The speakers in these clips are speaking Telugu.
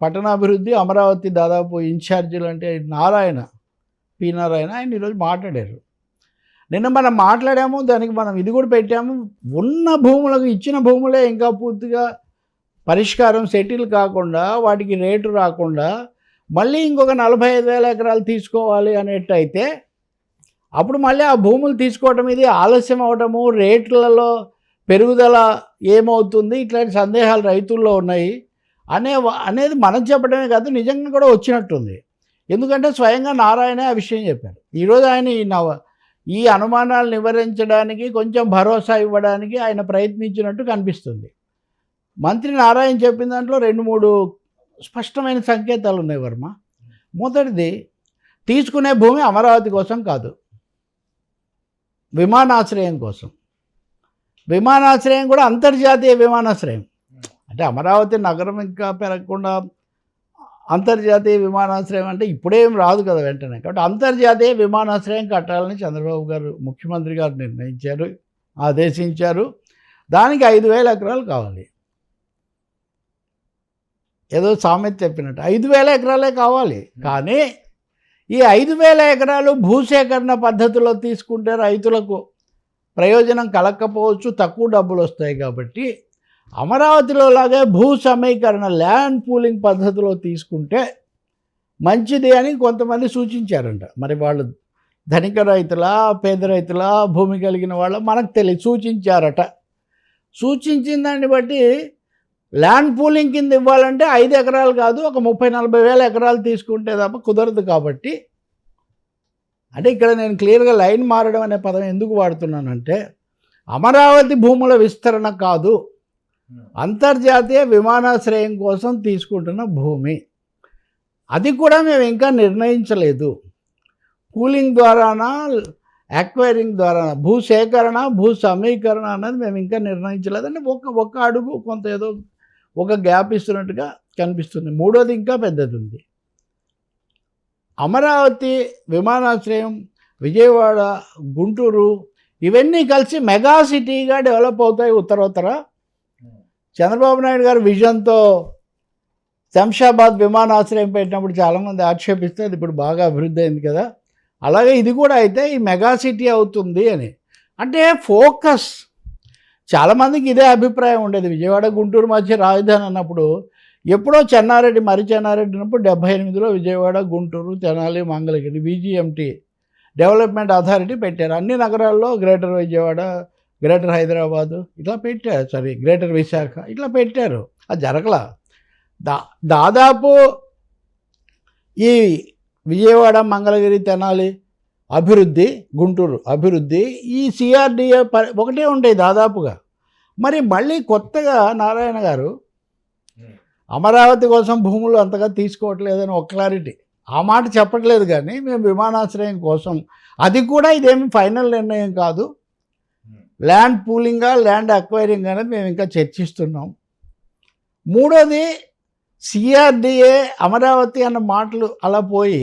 పట్టణాభివృద్ధి అమరావతి దాదాపు ఇన్ఛార్జీలు అంటే నారాయణ పి నారాయణ ఆయన ఈరోజు మాట్లాడారు. నిన్న మనం మాట్లాడాము దానికి మనం ఇది కూడా పెట్టాము ఉన్న భూములకు ఇచ్చిన భూములే ఇంకా పూర్తిగా పరిష్కారం సెటిల్ కాకుండా వాటికి రేటు రాకుండా మళ్ళీ ఇంకొక నలభై ఐదు వేల ఎకరాలు తీసుకోవాలి అనేట్టయితే అప్పుడు మళ్ళీ ఆ భూములు తీసుకోవటం ఇది ఆలస్యం అవటము రేట్లలో పెరుగుదల ఏమవుతుంది ఇట్లాంటి సందేహాలు రైతుల్లో ఉన్నాయి. అనే అనేది మనం చెప్పడమే కాదు నిజంగా కూడా వచ్చినట్టుంది. ఎందుకంటే స్వయంగా నారాయణ ఆ విషయం చెప్పారు ఈరోజు ఆయన ఈ నవ ఈ అనుమానాలు నివారించడానికి కొంచెం భరోసా ఇవ్వడానికి ఆయన ప్రయత్నించినట్టు కనిపిస్తుంది. మంత్రి నారాయణ చెప్పిన దాంట్లో రెండు మూడు స్పష్టమైన సంకేతాలు ఉన్నాయి వర్మ. మొదటిది తీసుకునే భూమి అమరావతి కోసం కాదు. విమానాశ్రయం కోసం. విమానాశ్రయం కూడా అంతర్జాతీయ విమానాశ్రయం. అంటే అమరావతి నగరం ఇంకా పెరగకుండా అంతర్జాతీయ విమానాశ్రయం అంటే ఇప్పుడేం రాదు కదా వెంటనే. కాబట్టి అంతర్జాతీయ విమానాశ్రయం కట్టాలని చంద్రబాబు గారు ముఖ్యమంత్రి గారు నిర్ణయించారు ఆదేశించారు. దానికి ఐదు వేల ఎకరాలు కావాలి. ఏదో సామెత చెప్పినట్టు ఐదు వేల ఎకరాలే కావాలి. కానీ ఈ ఐదు వేల ఎకరాలు భూసేకరణ పద్ధతిలో తీసుకుంటే రైతులకు ప్రయోజనం కలగకపోవచ్చు తక్కువ డబ్బులు వస్తాయి కాబట్టి అమరావతిలో లాగే భూ సమీకరణ ల్యాండ్ పూలింగ్ పద్ధతిలో తీసుకుంటే మంచిది అని కొంతమంది సూచించారంట. మరి వాళ్ళు ధనిక రైతుల పేద రైతుల భూమి కలిగిన వాళ్ళ? మనకు తెలియదు. సూచించారట. సూచించిన దాన్ని బట్టి ల్యాండ్ పూలింగ్ కింద ఇవ్వాలంటే ఐదు ఎకరాలు కాదు ఒక ముప్పై నలభై వేల ఎకరాలు తీసుకుంటే తప్ప కుదరదు కాబట్టి. అంటే ఇక్కడ నేను క్లియర్గా లైన్ మారడం అనే పదం ఎందుకు వాడుతున్నానంటే అమరావతి భూముల విస్తరణ కాదు. Hmm. అంతర్జాతీయ విమానాశ్రయం కోసం తీసుకుంటున్న భూమి. అది కూడా మేము ఇంకా నిర్ణయించలేదు. పూలింగ్ ద్వారానా అక్వైరింగ్ ద్వారా భూ సేకరణ భూ సమీకరణ అన్నది మేము ఇంకా నిర్ణయించలేదని ఒక ఒక అడుగు కొంత ఏదో ఒక గ్యాప్ ఇస్తున్నట్టుగా కనిపిస్తుంది. మూడోది ఇంకా పెద్దది ఉంది. అమరావతి విమానాశ్రయం విజయవాడ గుంటూరు ఇవన్నీ కలిసి మెగా సిటీగా డెవలప్ అవుతాయి ఉత్తరోత్తర. చంద్రబాబు నాయుడు గారు విజన్తో శంషాబాద్ విమానాశ్రయం పెట్టినప్పుడు చాలామంది ఆక్షేపిస్తే అది ఇప్పుడు బాగా అభివృద్ధి అయింది కదా. అలాగే ఇది కూడా అయితే ఈ మెగా సిటీ అవుతుంది అని. అంటే ఫోకస్. చాలామందికి ఇదే అభిప్రాయం ఉండేది. విజయవాడ గుంటూరు మధ్య రాజధాని అన్నప్పుడు ఎప్పుడో చెన్నారెడ్డి మరి చెన్నారెడ్డి అన్నప్పుడు డెబ్బై ఎనిమిదిలో Vijayawada Guntur Tenali Mangalagiri VGMT development authority పెట్టారు. అన్ని నగరాల్లో గ్రేటర్ విజయవాడ గ్రేటర్ హైదరాబాదు ఇట్లా పెట్టారు సారీ గ్రేటర్ విశాఖ ఇట్లా పెట్టారు. అది జరగల. దా దాదాపు ఈ విజయవాడ మంగళగిరి తెనాలి అభివృద్ధి గుంటూరు అభివృద్ధి ఈ సిఆర్డిఏ ప ఒకటే ఉంటాయి దాదాపుగా. మరి మళ్ళీ కొత్తగా నారాయణ గారు అమరావతి కోసం భూములు అంతగా తీసుకోవట్లేదని ఒక క్లారిటీ. ఆ మాట చెప్పట్లేదు కానీ మేము విమానాశ్రయం కోసం అది కూడా ఇదేమి ఫైనల్ నిర్ణయం కాదు. ల్యాండ్ పూలింగా ల్యాండ్ అక్వైరింగ్ అనేది మేము ఇంకా చర్చిస్తున్నాం. మూడోది సిఆర్డిఏ అమరావతి అన్న మాటలు అలా పోయి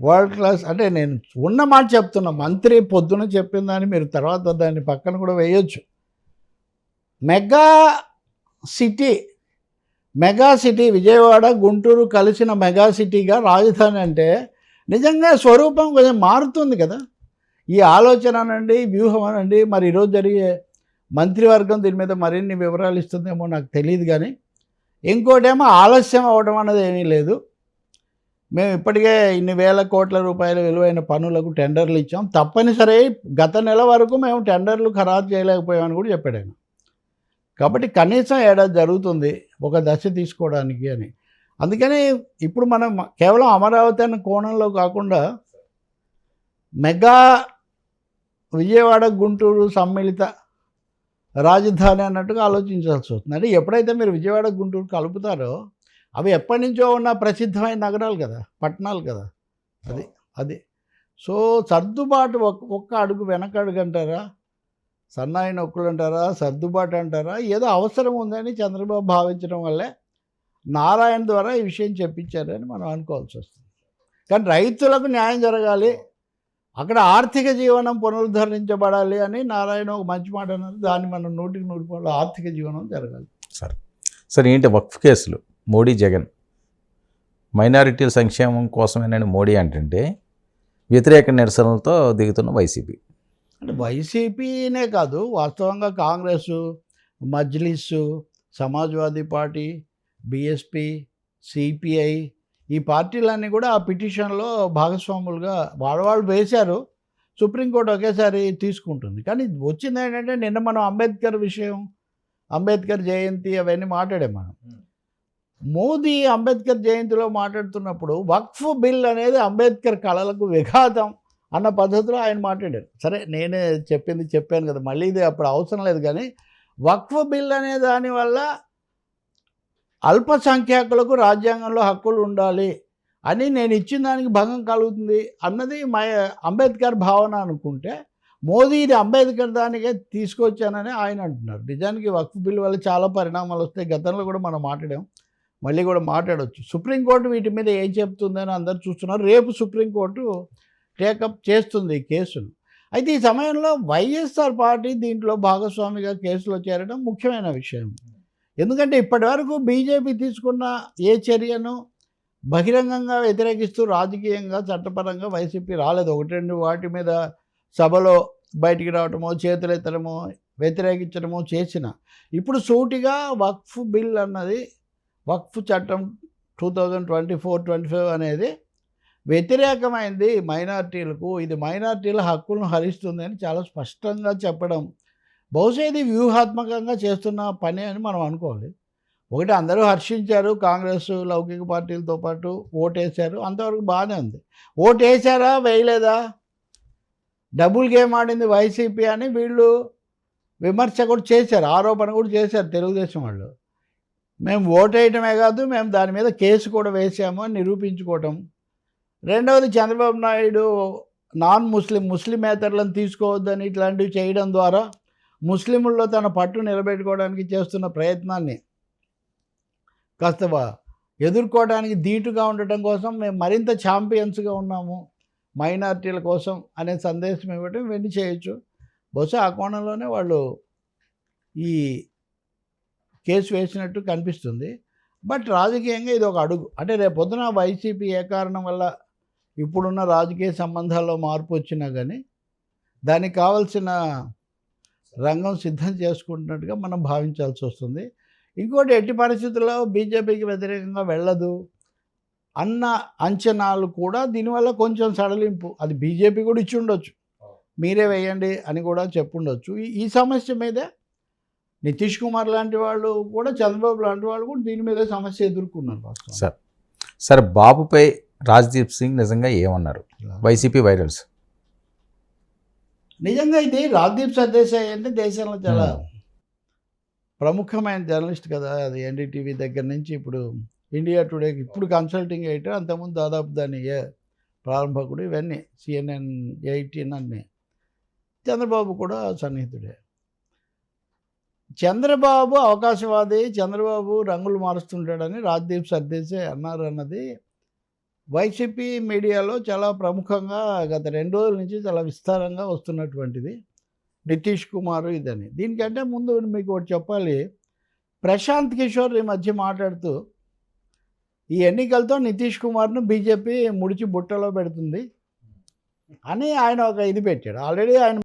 వరల్డ్ క్లాస్ అంటే నేను ఉన్న మాట చెప్తున్నా. మంత్రి పొద్దున చెప్పిన దాన్ని మీరు తర్వాత దాన్ని పక్కన కూడా వేయొచ్చు. Mega city mega city Vijayawada Guntur కలిసిన మెగా సిటీగా రాజధాని అంటే నిజంగా స్వరూపం కొంచెం మారుతుంది కదా. ఈ ఆలోచన అనండి వ్యూహం అనండి మరి ఈరోజు జరిగే మంత్రివర్గం దీని మీద మరిన్ని వివరాలు ఇస్తుందేమో నాకు తెలియదు కానీ ఇంకోటేమో ఆలస్యం అవ్వడం అన్నది ఏమీ లేదు. మేము ఇప్పటికే ఇన్ని వేల కోట్ల రూపాయల విలువైన పనులకు టెండర్లు ఇచ్చాం. తప్పనిసరి గత నెల వరకు మేము టెండర్లు ఖరారు చేయలేకపోయామని కూడా చెప్పాడు ఆయన. కాబట్టి కనీసం ఏడాది జరుగుతుంది ఒక దశ తీసుకోవడానికి అని. అందుకని ఇప్పుడు మనం కేవలం అమరావతి అన్న కోణంలో కాకుండా మెగా విజయవాడ గుంటూరు సమ్మిళిత రాజధాని అన్నట్టుగా ఆలోచించాల్సి వస్తుంది. అంటే ఎప్పుడైతే మీరు విజయవాడ గుంటూరు కలుపుతారో అవి ఎప్పటి నుంచో ఉన్న ప్రసిద్ధమైన నగరాలు కదా పట్టణాలు కదా. అది అది. సో సర్దుబాటు ఒక్క ఒక్క అడుగు వెనక అడుగు అంటారా? సన్నాయి నొక్కులు అంటారా? సర్దుబాటు అంటారా? ఏదో అవసరం ఉందని చంద్రబాబు భావించడం వల్లే నారాయణ ద్వారా ఈ విషయం చెప్పించారని మనం అనుకోవాల్సి వస్తుంది. కానీ రైతులకు న్యాయం జరగాలి. అక్కడ ఆర్థిక జీవనం పునరుద్ధరించబడాలి అని నారాయణ ఒక మంచి మాట అన్నారు. దాన్ని మనం నూటికి నూరు రూపాయలు ఆర్థిక జీవనం జరగాలి. సరే. ఏంటి వక్ఫ్ కేసులు? మోడీ జగన్. మైనారిటీల సంక్షేమం కోసమేనని మోడీ అంటుంటే వ్యతిరేక నిరసనలతో దిగుతున్న వైసీపీ. అంటే వైసీపీనే కాదు వాస్తవంగా Congress Majlis Samajwadi party BSP CPI ఈ పార్టీలన్నీ కూడా ఆ పిటిషన్లో భాగస్వాములుగా వాళ్ళవాళ్ళు వేశారు. సుప్రీంకోర్టు ఒకేసారి తీసుకుంటుంది. కానీ వచ్చింది ఏంటంటే నిన్న మనం అంబేద్కర్ విషయం అంబేద్కర్ జయంతి అవన్నీ మాట్లాడాం మనం. మోదీ అంబేద్కర్ జయంతిలో మాట్లాడుతున్నప్పుడు వక్ఫ్ బిల్ అనేది అంబేద్కర్ కళలకు విఘాతం అన్న పద్ధతిలో ఆయన మాట్లాడారు. సరే నేనే చెప్పింది చెప్పాను కదా మళ్ళీ ఇది అప్పుడు అవసరం లేదు కానీ వక్ఫ్ బిల్ అనే దానివల్ల అల్పసంఖ్యాకులకు రాజ్యాంగంలో హక్కులు ఉండాలి అని నేను ఇచ్చిన దానికి భంగం కలుగుతుంది అన్నది మా అంబేద్కర్ భావన అనుకుంటే మోదీ ఇది అంబేద్కర్ దానికే తీసుకొచ్చానని ఆయన అంటున్నారు. నిజానికి వక్ఫ్ బిల్ వల్ల చాలా పరిణామాలు వస్తాయి. గతంలో కూడా మనం మాట్లాడాం. మళ్ళీ కూడా మాట్లాడవచ్చు సుప్రీంకోర్టు వీటి మీద ఏం చెప్తుందని అందరు చూస్తున్నారు. రేపు సుప్రీంకోర్టు టేకప్ చేస్తుంది ఈ కేసును. అయితే ఈ సమయంలో వైఎస్ఆర్ పార్టీ దీంట్లో భాగస్వామిగా కేసులో చేరడం ముఖ్యమైన విషయం. ఎందుకంటే ఇప్పటివరకు బీజేపీ తీసుకున్న ఏ చర్యను బహిరంగంగా వ్యతిరేకిస్తూ రాజకీయంగా చట్టపరంగా వైసీపీ రాలేదు. ఒకటి రెండు వాటి మీద సభలో బయటికి రావటమో చేతులెత్తడమో వ్యతిరేకించడమో చేసిన. ఇప్పుడు సూటిగా వక్ఫ్ బిల్ అన్నది వక్ఫ్ చట్టం two thousand twenty four twenty five అనేది వ్యతిరేకమైంది మైనార్టీలకు. ఇది మైనార్టీల హక్కులను హరిస్తుంది అని చాలా స్పష్టంగా చెప్పడం బహుశా ఇది వ్యూహాత్మకంగా చేస్తున్న పని అని మనం అనుకోవాలి. ఒకటి అందరూ హర్షించారు కాంగ్రెస్ లౌకిక పార్టీలతో పాటు ఓటేశారు అంతవరకు బాగానే ఉంది. ఓటేశారా వేయలేదా? డబుల్ గేమ్ ఆడింది వైసీపీ అని వీళ్ళు విమర్శ కూడా చేశారు ఆరోపణ కూడా చేశారు తెలుగుదేశం వాళ్ళు. మేము ఓటేయటమే కాదు మేము దాని మీద కేసు కూడా వేసాము అని నిరూపించుకోవటం. రెండవది చంద్రబాబు నాయుడు నాన్ ముస్లిం ముస్లిమేతరులను తీసుకోవద్దని ఇట్లాంటివి చేయడం ద్వారా ముస్లింల్లో తన పట్టు నిలబెట్టుకోవడానికి చేస్తున్న ప్రయత్నాన్ని కాస్త ఎదుర్కోవడానికి ధీటుగా ఉండటం కోసం మేము మరింత ఛాంపియన్స్గా ఉన్నాము. మైనార్టీల కోసం అనే సందేశం ఇవ్వటం ఇవన్నీ చేయొచ్చు. బహుశా ఆ కోణంలోనే వాళ్ళు ఈ కేసు వేసినట్టు కనిపిస్తుంది. బట్ రాజకీయంగా ఇది ఒక అడుగు. అంటే రేపు పొద్దున వైసీపీ ఏ కారణం వల్ల ఇప్పుడున్న రాజకీయ సంబంధాల్లో మార్పు వచ్చినా కానీ దానికి కావలసిన రంగం సిద్ధం చేసుకుంటున్నట్టుగా మనం భావించాల్సి వస్తుంది. ఇంకోటి ఎట్టి పరిస్థితుల్లో బీజేపీకి వ్యతిరేకంగా వెళ్ళదు అన్న అంచనాలు కూడా దీనివల్ల కొంచెం సడలింపు. అది బీజేపీ కూడా ఇచ్చి ఉండొచ్చు. మీరే వేయండి అని కూడా చెప్పుండొచ్చు ఈ ఈ సమస్య మీదే నితీష్ కుమార్ లాంటి వాళ్ళు కూడా చంద్రబాబు లాంటి వాళ్ళు కూడా దీని మీద సమస్య ఎదుర్కొన్నారు. సార్ సార్ బాబుపై రాజ్దీప్ సింగ్ నిజంగా ఏమన్నారు? YCP virals. నిజంగా ఇది రాజ్దీప్ సర్దేశాయ్ అంటే దేశంలో చాలా ప్రముఖమైన జర్నలిస్ట్ కదా అది ఎన్డీటీవీ దగ్గర నుంచి ఇప్పుడు ఇండియా టుడేకి ఇప్పుడు కన్సల్టింగ్ ఎడిటర్ అంతకుముందు దాదాపు దాని ఏ ప్రారంభకుడు ఇవన్నీ సిఎన్ఎన్ ఎయిటీన్ అన్నీ. చంద్రబాబు కూడా సన్నిహితుడే. చంద్రబాబు అవకాశవాది చంద్రబాబు రంగులు మారుస్తుంటాడని రాజ్దీప్ సర్దేశాయ్ అన్నారు అన్నది వైసీపీ మీడియాలో చాలా ప్రముఖంగా గత రెండు రోజుల నుంచి చాలా విస్తారంగా వస్తున్నటువంటిది. నితీష్ కుమార్ ఇదని. దీనికంటే ముందు మీకు ఒకటి చెప్పాలి. ప్రశాంత్ కిషోర్ ఈ మధ్య మాట్లాడుతూ ఈ ఎన్నికలతో నితీష్ కుమార్ను బీజేపీ ముడిచి బుట్టలో పెడుతుంది అని ఆయన ఒక ఇది పెట్టాడు. ఆల్రెడీ ఆయన